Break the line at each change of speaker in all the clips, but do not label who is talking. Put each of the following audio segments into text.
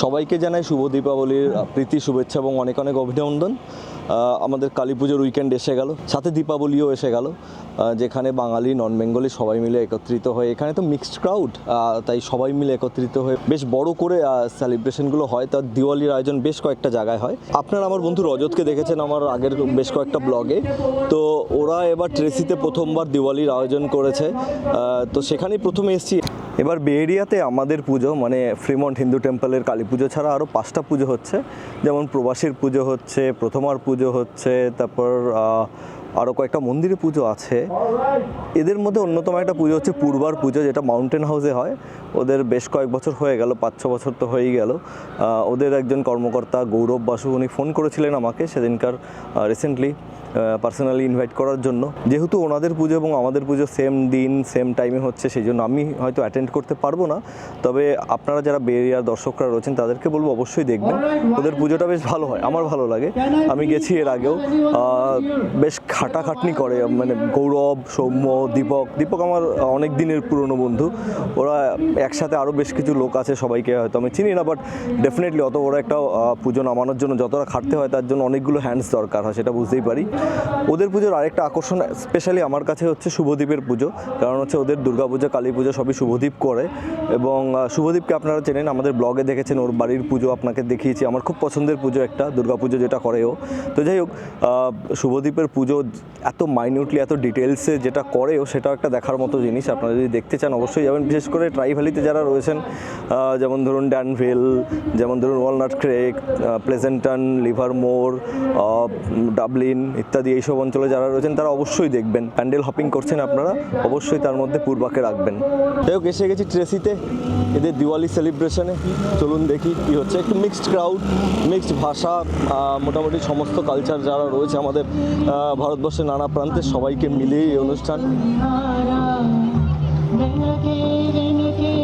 সবাইকে জানাই শুভ দীপাবলির প্রীতি, শুভেচ্ছা এবং অনেক অনেক অভিনন্দন। আমাদের কালী পুজোর উইকেন্ড এসে গেল, সাথে দীপাবলিও এসে গেল যেখানে বাঙালি নন বেঙ্গলি সবাই মিলে একত্রিত হয়ে, এখানে তো মিক্সড ক্রাউড তাই সবাই মিলে একত্রিত হয়ে বেশ বড় করে সেলিব্রেশনগুলো হয়। তার দিওয়ালির আয়োজন বেশ কয়েকটা জায়গায় হয়। আপনারা আমার বন্ধু রজতকে দেখেছেন আমার আগের বেশ কয়েকটা ব্লগে তো ওরা এবার ট্রেসিতে প্রথমবার দিওয়ালির আয়োজন করেছে। তো সেখানেই প্রথমে এসেছি। এবার বে এরিয়াতে আমাদের পুজো মানে ফ্রিমন্ট হিন্দু টেম্পলের কালী পুজো ছাড়া আরও পাঁচটা পুজো হচ্ছে। যেমন প্রবাসীর পুজো হচ্ছে, প্রথমার পুজো হচ্ছে, তারপর আরও কয়েকটা মন্দিরে পুজো আছে। এদের মধ্যে অন্যতম একটা পুজো হচ্ছে পূর্বার পুজো, যেটা মাউন্টেন হাউসে হয়। ওদের বেশ কয়েক বছর হয়ে গেল, পাঁচ ছ বছর তো হয়েই গেল। ওদের একজন কর্মকর্তা গৌরব বাসু, উনি ফোন করেছিলেন আমাকে সেদিনকার রিসেন্টলি পার্সোনালি ইনভাইট করার জন্য। যেহেতু ওনাদের পুজো এবং আমাদের পুজো সেম দিন সেম টাইমে হচ্ছে সেই জন্য আমি হয়তো অ্যাটেন্ড করতে পারব না। তবে আপনারা যারা বেরিয়ার দর্শকরা রয়েছেন তাদেরকে বলব অবশ্যই দেখবেন। ওদের পুজোটা বেশ ভালো হয় আমার ভালো লাগে। আমি গেছি এর আগেও। বেশ খাটাখাটনি করে মানে গৌরব সৌম্য দীপক। দীপক আমার অনেক দিনের পুরনো বন্ধু। ওরা একসাথে আরও বেশ কিছু লোক আছে সবাইকে হয়তো আমি চিনি না বাট ডেফিনেটলি অত বড় একটা পুজো নামানোর জন্য যতটা খাটতে হয় তার জন্য অনেকগুলো হ্যান্ডস দরকার হয় সেটা বুঝতেই পারি। ওদের পুজোর আরেকটা আকর্ষণ স্পেশালি আমার কাছে হচ্ছে শুভদ্বীপের পুজো, কারণ হচ্ছে ওদের দুর্গাপূজা কালী পুজো সবই শুভদ্বীপ করে। এবং শুভদ্বীপকে আপনারা চেনেন, আমাদের ব্লগে দেখেছেন, ওর বাড়ির পুজো আপনাকে দেখিয়েছি। আমার খুব পছন্দের পুজো একটা, দুর্গা পুজো যেটা করে ও। তো যাই হোক শুভদ্বীপের পুজো এত মাইনিউটলি এত ডিটেলসে যেটা করে ও, সেটাও একটা দেখার মতো জিনিস। আপনারা যদি দেখতে চান, অবশ্যই যাবেন। বিশেষ করে ট্রাই ভ্যালিতে যারা রয়েছেন যেমন ধরুন ড্যানভিল যেমন ধরুন Walnut Creek Pleasanton Livermore Dublin ইত্যাদি এইসব অঞ্চলে যারা রয়েছেন, তারা অবশ্যই দেখবেন। প্যান্ডেল হপিং করছেন আপনারা, অবশ্যই তার মধ্যে পূর্বাকে রাখবেন। যাই হোক, এসে গেছি ট্রেসিতে, এদের দিওয়ালি সেলিব্রেশনে চলুন দেখি কি হচ্ছে। একটু মিক্সড ক্রাউড মিক্সড ভাষা মোটামুটি সমস্ত কালচার যারা রয়েছে আমাদের ভারতবর্ষের নানা প্রান্তে সবাইকে মিলিয়ে এই অনুষ্ঠান।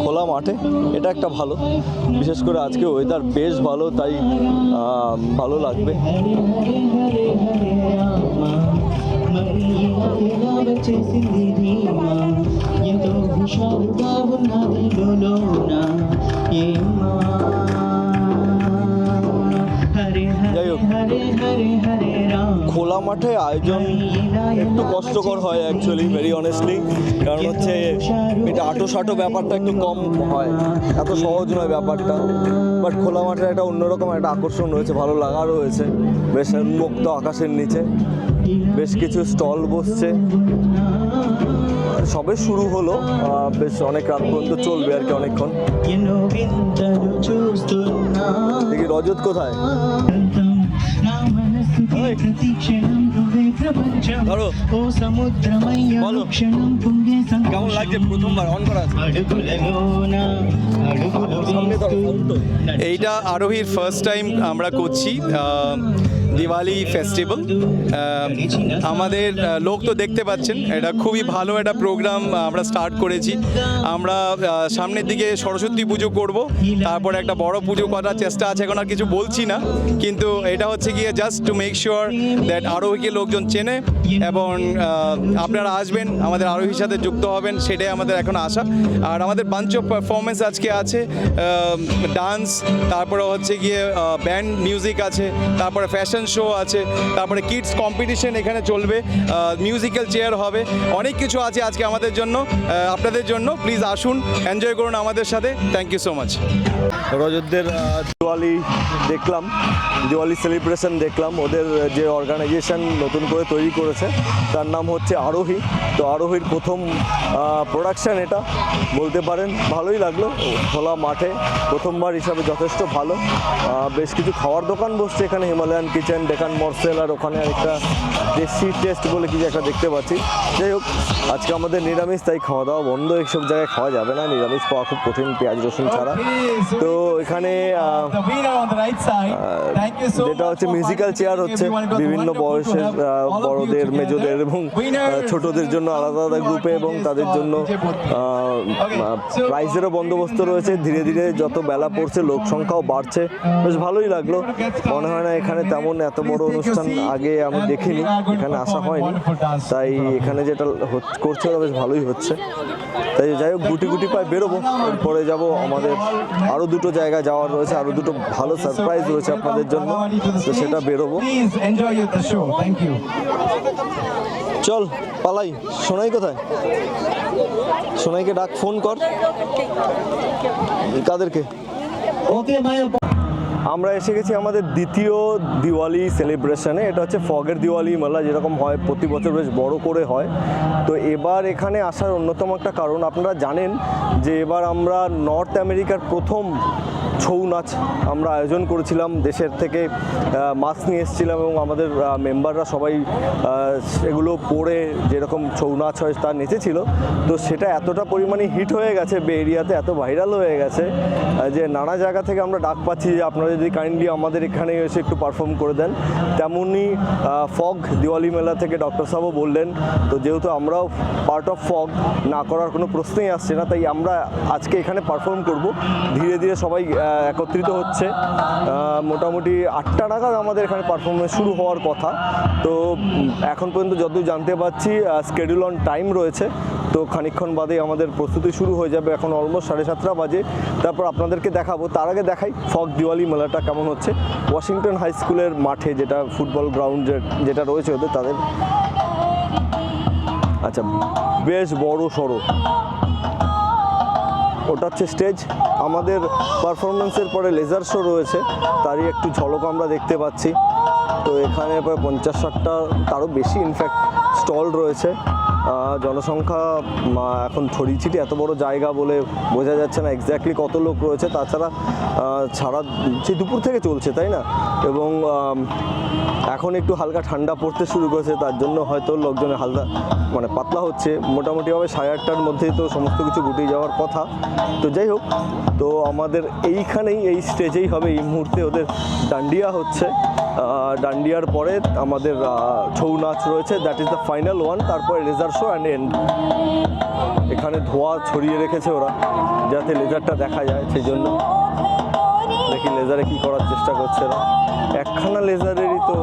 খোলা মাঠে এটা একটা ভালো। বিশেষ করে আজকে ওয়েদার বেশ ভালো তাই ভালো লাগবে। যাই হোক খোলা মাঠে আয়োজন একটু কষ্টকর হয় অ্যাকচুয়ালি ভেরি অনেস্টলি কারণ হচ্ছে এটা আটো সাটো ব্যাপারটা একটু কম হয়। এত সহজ নয় ব্যাপারটা। বাট খোলা মাঠে একটা অন্যরকম একটা আকর্ষণ রয়েছে ভালো লাগা রয়েছে। বেশ মুক্ত আকাশের নিচে। বেশ কিছু স্টল বসছে। সবে শুরু হলো বেশ অনেক রাত পর্যন্ত চলবে আর কি অনেকক্ষণ। দেখি রজত কোথায়? কেমন লাগছে? প্রথমবার অন করা।
এইটা আরোহীর ফার্স্ট টাইম আমরা করছি। দিওয়ালি ফেস্টিভ্যাল আমাদের লোক তো দেখতে পাচ্ছেন, এটা খুবই ভালো একটা প্রোগ্রাম আমরা স্টার্ট করেছি। আমরা সামনের দিকে সরস্বতী পুজো করব, তারপর একটা বড় পুজো করার চেষ্টা আছে, এখন আর কিছু বলছি না। কিন্তু এটা হচ্ছে গিয়ে just to make sure that আরোহীকে লোকজন চেনে এবং আপনারা আসবেন, আমাদের আরোহীর সাথে যুক্ত হবেন, সেটাই আমাদের এখন আশা। আর আমাদের অফ পারফরমেন্স আজকে আছে ডান্স তারপরে হচ্ছে গিয়ে ব্যান্ড মিউজিক আছে, তারপরে ফ্যাশন শো আছে, তারপরে কিডস কম্পিটিশন এখানে চলবে মিউজিক্যাল চেয়ার হবে, অনেক কিছু আছে আজকে আমাদের জন্য আপনাদের জন্য প্লিজ আসুন এনজয় করুন আমাদের সাথে থ্যাংক ইউ সো মাচ
রজতদের দিওয়ালি দেখলাম, দিওয়ালি সেলিব্রেশন দেখলাম, ওদের যে অর্গানাইজেশন নতুন করে তৈরি করেছে, তার নাম হচ্ছে আরোহী, তো আরোহীর প্রথম প্রোডাকশন এটা, বলতে পারেন, ভালোই লাগল, খোলা মাঠে, প্রথমবার হিসাবে যথেষ্ট ভালো বেশ কিছু খাওয়ার দোকান বসছে এখানে হিমালয়ান কিচেন ডেকান মর্সেল আর ওখানে আরেকটা দেশি টেস্ট বলে কিছু একটা দেখতে পাচ্ছি। যাই হোক আজকে আমাদের নিরামিষ তাই খাওয়া দাওয়া বন্ধ এইসব জায়গায় খাওয়া যাবে না। নিরামিষ পাওয়া খুব কঠিন পেঁয়াজ রসুন ছাড়া। তো এখানে যেটা হচ্ছে মিউজিক্যাল চেয়ার হচ্ছে বিভিন্ন বয়সের বড়দের মেজোদের এবং ছোটদের জন্য আলাদা আলাদা গ্রুপে এবং তাদের জন্য প্রাইজেরও বন্দোবস্ত রয়েছে। ধীরে ধীরে যত বেলা পড়ছে লোক সংখ্যাও বাড়ছে। বেশ ভালোই লাগল। মনে হয় না এখানে তেমন এত বড় অনুষ্ঠান আগে আমি দেখিনি এখানে আসা হয়নি। তাই এখানে যেটা করছে ওরা বেশ ভালোই হচ্ছে। তাই যাই হোক গুটি গুটি পায়ে বেরোবো। পরে যাব আমাদের আরও দুটো জায়গা যাওয়ার রয়েছে আরও দুটো ভালো সারপ্রাইজ রয়েছে আপনাদের জন্য। তো সেটা বেরোবো. চল পালাই। সোনাই কোথায়? সোনাইকে ডাক ফোন কর। কাদেরকে?
Okay, my
আমরা এসে গেছি আমাদের দ্বিতীয় দিওয়ালি সেলিব্রেশনে। এটা হচ্ছে ফগের দিওয়ালি মেলা, যেরকম হয় প্রতি বছর বেশ বড় করে হয়। তো এবার এখানে আসার অন্যতম একটা কারণ, আপনারা জানেন যে এবার আমরা নর্থ আমেরিকার প্রথম ছৌ নাচ আমরা আয়োজন করেছিলাম, দেশের থেকে মাস্ক নিয়ে এসেছিলাম এবং আমাদের মেম্বাররা সবাই সেগুলো পরে যেরকম ছৌ নাচ হয় তা নেচেছিল। তো সেটা এতটা পরিমাণে হিট হয়ে গেছে, বে এরিয়াতে এত ভাইরাল হয়ে গেছে যে নানা জায়গা থেকে আমরা ডাক পাচ্ছি যে আপনারা যদি কাইন্ডলি আমাদের এখানে এসে একটু পারফর্ম করে দেন। তেমনই ফগ, দিওয়ালি মেলা থেকে ডক্টর সাহেবও বললেন। তো যেহেতু আমরাও পার্ট অফ ফগ, না করার কোনো প্রশ্নই আসছে না, তাই আমরা আজকে এখানে পারফর্ম করব। ধীরে ধীরে সবাই একত্রিত হচ্ছে। মোটামুটি আটটা নাগাদ আমাদের এখানে পারফরমেন্স শুরু হওয়ার কথা। তো এখন পর্যন্ত যতদূর জানতে পারছি স্কেডিউল অন টাইম রয়েছে। তো খানিকক্ষণ বাদে আমাদের প্রস্তুতি শুরু হয়ে যাবে এখন অলমোস্ট সাড়ে সাতটা বাজে। তারপর আপনাদেরকে দেখাবো, তার আগে দেখাই ফগ দিওয়ালি মেলাটা কেমন হচ্ছে। ওয়াশিংটন হাই স্কুলের মাঠে যেটা ফুটবল গ্রাউন্ড যেটা রয়েছে ওদের, তাদের। আচ্ছা বেশ বড় সড়ো। ওটা হচ্ছে স্টেজ। আমাদের পারফরমেন্সের পরে লেজার শো রয়েছে, তারই একটু ঝলক আমরা দেখতে পাচ্ছি। তো এখানে প্রায় পঞ্চাশ ষাটটা, তারও বেশি ইনফ্যাক্ট স্টল রয়েছে। জনসংখ্যা এখন ছড়িয়ে ছিটিয়ে এত বড় জায়গা বলে বোঝা যাচ্ছে না এক্স্যাক্টলি কত লোক রয়েছে। তাছাড়া ছাড়া সেই দুপুর থেকে চলছে, তাই না? এবং এখন একটু হালকা ঠান্ডা পড়তে শুরু করেছে, তার জন্য হয়তো লোকজনের হালকা মানে পাতলা হচ্ছে। মোটামুটিভাবে সাড়ে আটটার মধ্যেই তো সমস্ত কিছু গুটিয়ে যাওয়ার কথা। তো যাই হোক, তো আমাদের এইখানেই এই স্টেজেই হবে। এই মুহূর্তে ওদের ডান্ডিয়া হচ্ছে। ডান্ডিয়ার পরে আমাদের ছৌ নাচ রয়েছে। That is the final one তারপরে লেজার শো অ্যান্ড এন্ড এখানে ধোয়া ছড়িয়ে রেখেছে ওরা, যাতে লেজারটা দেখা যায় সেই জন্য। দেখি লেজারে কি করার চেষ্টা করছে ওরা একখানা লেজারেরই তো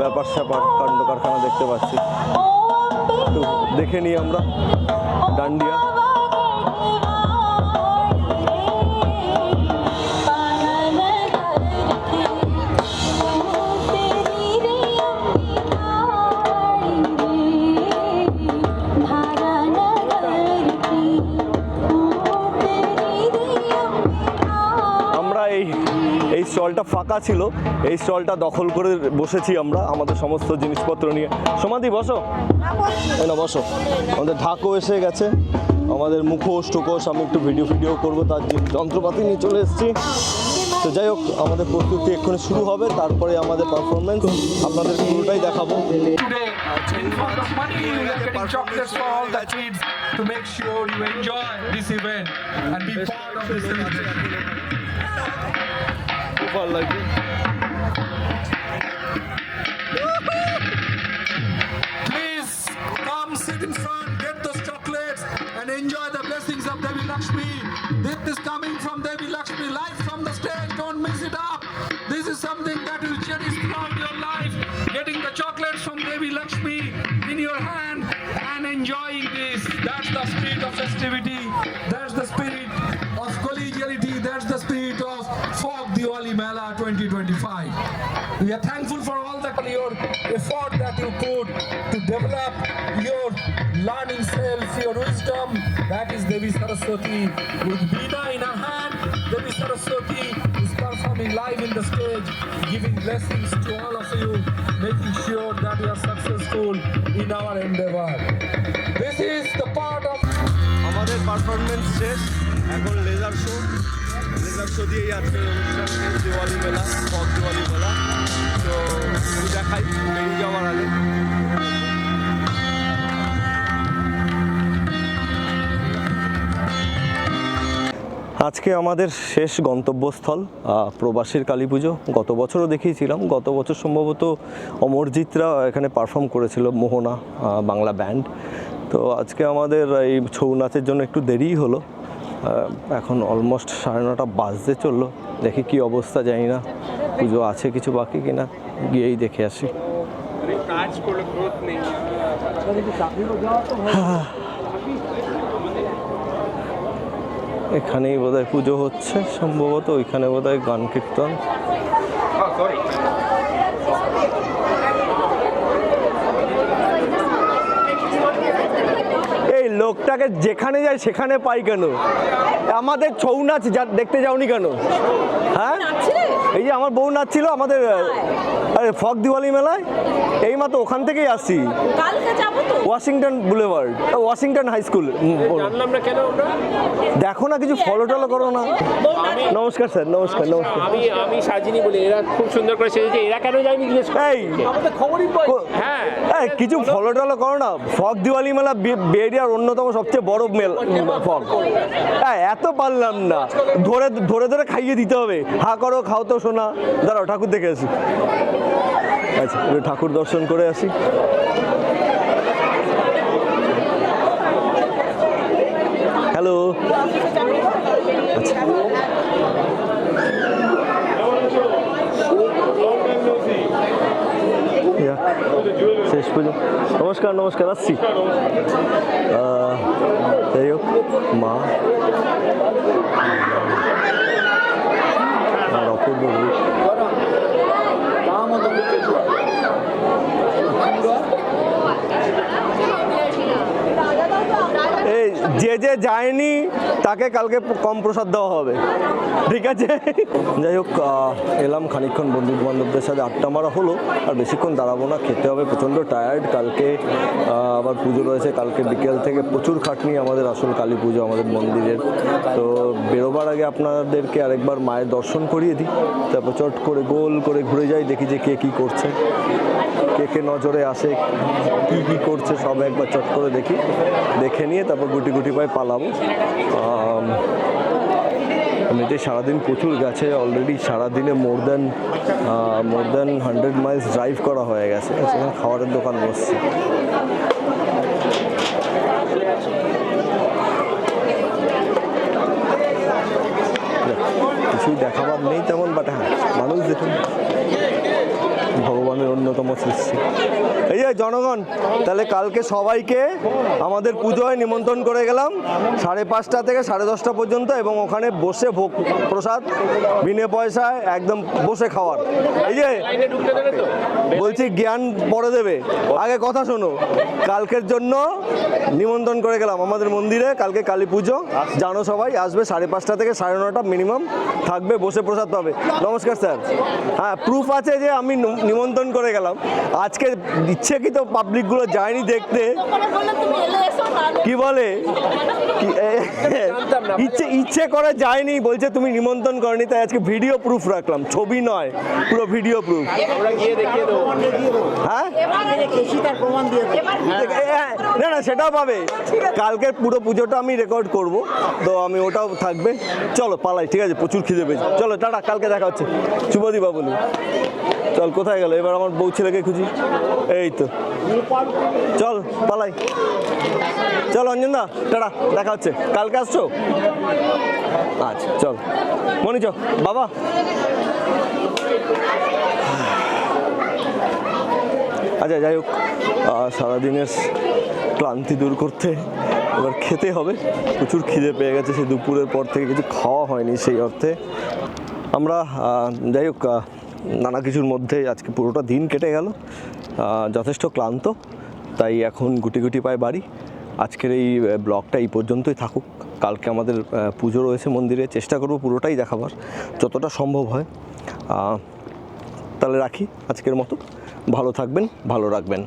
ব্যাপার স্যাপার কাণ্ড কারখানা দেখতে পাচ্ছি। তো দেখে নিই আমরা। ডান্ডিয়া। স্টলটা ফাঁকা ছিল। এই স্টলটা দখল করে বসেছি আমরা, আমাদের সমস্ত জিনিসপত্র নিয়ে। সমাধি বসো। না বসো। আমাদের ঢাকও এসে গেছে। আমাদের মুখোশ টুকোশ আমি একটু ভিডিও ভিডিও করব, তার যন্ত্রপাতি নিয়ে চলে এসেছি। তো যাই হোক, আমাদের প্রস্তুতি এক্ষুনি শুরু হবে, তারপরে আমাদের পারফরমেন্স আপনাদের পুরোটাই দেখাবো।
To you.
খুব ভালো লাগবে
Please come sit in front, get those chocolates and enjoy the blessings of Devi Lakshmi. This is coming from Devi Lakshmi live from the stage. Don't mix it up. This is something that will cherish throughout your life. Getting the chocolates from Devi Lakshmi in your hand and enjoying this. That's the spirit of festivity. That is Devi Saraswati. With Veena in her hand, Devi Saraswati is performing live in the stage, giving blessings to all of you, making sure that you are successful in our endeavor. This is the part of
আমাদের performance শেষ এখন laser show laser show দিয়েই আজকে অনুষ্ঠান শেষ দিওয়ালি মেলা fog Diwali মেলা তো দেখাই বেরিয়ে যাওয়ার আগে আজকে আমাদের শেষ গন্তব্যস্থল প্রবাসীর কালী পুজো। গত বছরও দেখিয়েছিলাম গত বছর সম্ভবত অমরজিৎরা এখানে পারফর্ম করেছিল মোহনা বাংলা ব্যান্ড তো আজকে আমাদের এই ছৌ নাচের জন্য একটু দেরিই হলো এখন অলমোস্ট সাড়ে নটা বাজতে চলল। দেখি কি অবস্থা জানি না পুজো আছে কিছু বাকি কিনা গিয়েই দেখে আসি। এখানেই বোধহয় পুজো হচ্ছে, সম্ভবত ওইখানে বোধ হয় গান কীর্তন। এই লোকটাকে যেখানে যায় সেখানে পাই কেন? আমাদের ছৌ নাচ দেখতে যাওনি কেন? হ্যাঁ? এই যে আমার বউ নাচছিল আমাদের আরে ফক দিওয়ালি মেলায় এই মাত্র ওখান থেকেই আসছি।
কালকে যাব তো।
Washington boulevard Washington high school.
জানলাম না কেন আমরা?
দেখো না কিছু ফলো টলো করো না। নমস্কার স্যার নমস্কার নমস্কার।
আমি আমি সাজিনি বলি এরা খুব সুন্দর করে সেজেছে এরা কেন যায়নি জিজ্ঞেস
এই
আমাদের খবরই পাই।
কো-
হ্যাঁ
কিছু ফলো টলো করো না। ফক দিওয়ালি মেলা বেরিয়ার অন্যতম সবচেয়ে বড় মেল ফক হ্যাঁ এত পারলাম না। ধরে ধরে ধরে খাইয়ে দিতে হবে। হা করো খাও তো শোনা দাঁড়াও ঠাকুর দেখে আসি। আচ্ছা ঠাকুর দর্শন করে আসি। হ্যালো। আচ্ছা। শেষ পুজো নমস্কার নমস্কার আসছি যাই হোক মা। এই যে যে যায়নি তাকে কালকে কম প্রসাদ দেওয়া হবে। ঠিক আছে? যাই হোক এলাম খানিকক্ষণ বন্ধু বান্ধবদের সাথে আড্ডা মারা হলো, আর বেশিক্ষণ দাঁড়াবো না, খেতে হবে, প্রচণ্ড টায়ার্ড কালকে আবার পুজো রয়েছে, কালকে বিকেল থেকে প্রচুর খাটনি আমাদের আসল কালী পুজো, আমাদের মন্দিরের। তো বেরোবার আগে আপনাদেরকে আরেকবার মায়ের দর্শন করিয়ে দিই। তারপর চট করে গোল করে ঘুরে যাই, দেখি যে কে কী করছে। কে কে নজরে আসে, কি কি করছে সব একবার চট করে দেখি, দেখে নিয়ে তারপর গুটি গুটি পায়ে পালাবো। এমনিতে সারাদিন প্রচুর গেছে অলরেডি সারাদিনে more than more than hundred miles drive করা হয়ে গেছে। সেখানে খাবারের দোকান বসছে। কিছুই দেখাবার নেই তেমন বাট হ্যাঁ মানুষ দেখুন ভগবানের অন্যতম সৃষ্টি। এই যে জনগণ, তাহলে কালকে সবাইকে আমাদের পুজোয় নিমন্ত্রণ করে গেলাম সাড়ে পাঁচটা থেকে সাড়ে দশটা পর্যন্ত এবং ওখানে বসে ভোগ প্রসাদ, বিনে পয়সায় একদম বসে খাওয়ার। এই যে বলছি জ্ঞান পরে দেবে। আগে কথা শোনো, কালকের জন্য নিমন্ত্রণ করে গেলাম আমাদের মন্দিরে, কালকে কালী পুজো, জানো সবাই, আসবে সাড়ে পাঁচটা থেকে সাড়ে নটা মিনিমাম থাকবে, বসে প্রসাদ পাবে। নমস্কার স্যার। হ্যাঁ প্রুফ আছে যে আমি নিমন্ত্রণ করে গেলাম। আজকে ইচ্ছে কি তো পাবলিকগুলো যায়নি দেখতে। কি বলে? ইচ্ছে ইচ্ছে করে যায়নি বলছে তুমি নিমন্ত্রণ করনি তাই আজকে ভিডিও প্রুফ রাখলাম। ছবি নয় পুরো ভিডিও প্রুফ হ্যাঁ? না না সেটাও পাবে। কালকের পুরো পুজোটা আমি রেকর্ড করব তো আমি ওটাও থাকবে। চলো পালাই ঠিক আছে প্রচুর খিদে পেয়েছি। চলো টাটা কালকে দেখা হচ্ছে। শুভ দীপাবলি চল কোথায় গেল? এবার আমার বউ ছেলেকে খুঁজি। এই তো। চল, পালাই। চল, অঞ্জন দা টাটা, দেখা হচ্ছে। কালকে আসছো? আচ্ছা চল। মনি চ বাবা। আচ্ছা যাই হোক। সারাদিনের ক্লান্তি দূর করতে এবার খেতে হবে। প্রচুর খিদে পেয়ে গেছে, সেই দুপুরের পর থেকে কিছু খাওয়া হয়নি সেই অর্থে। আমরা যাই হোক নানা কিছুর মধ্যে আজকে পুরোটা দিন কেটে গেল। যথেষ্ট ক্লান্ত, তাই এখন গুটি গুটি পায় বাড়ি। আজকের এই ব্লগটা এই পর্যন্তই থাকুক। কালকে আমাদের পুজো রয়েছে মন্দিরে, চেষ্টা করব পুরোটাই দেখাবার, যতটা সম্ভব হয়। তাহলে রাখি আজকের মতো। ভালো থাকবেন, ভালো রাখবেন।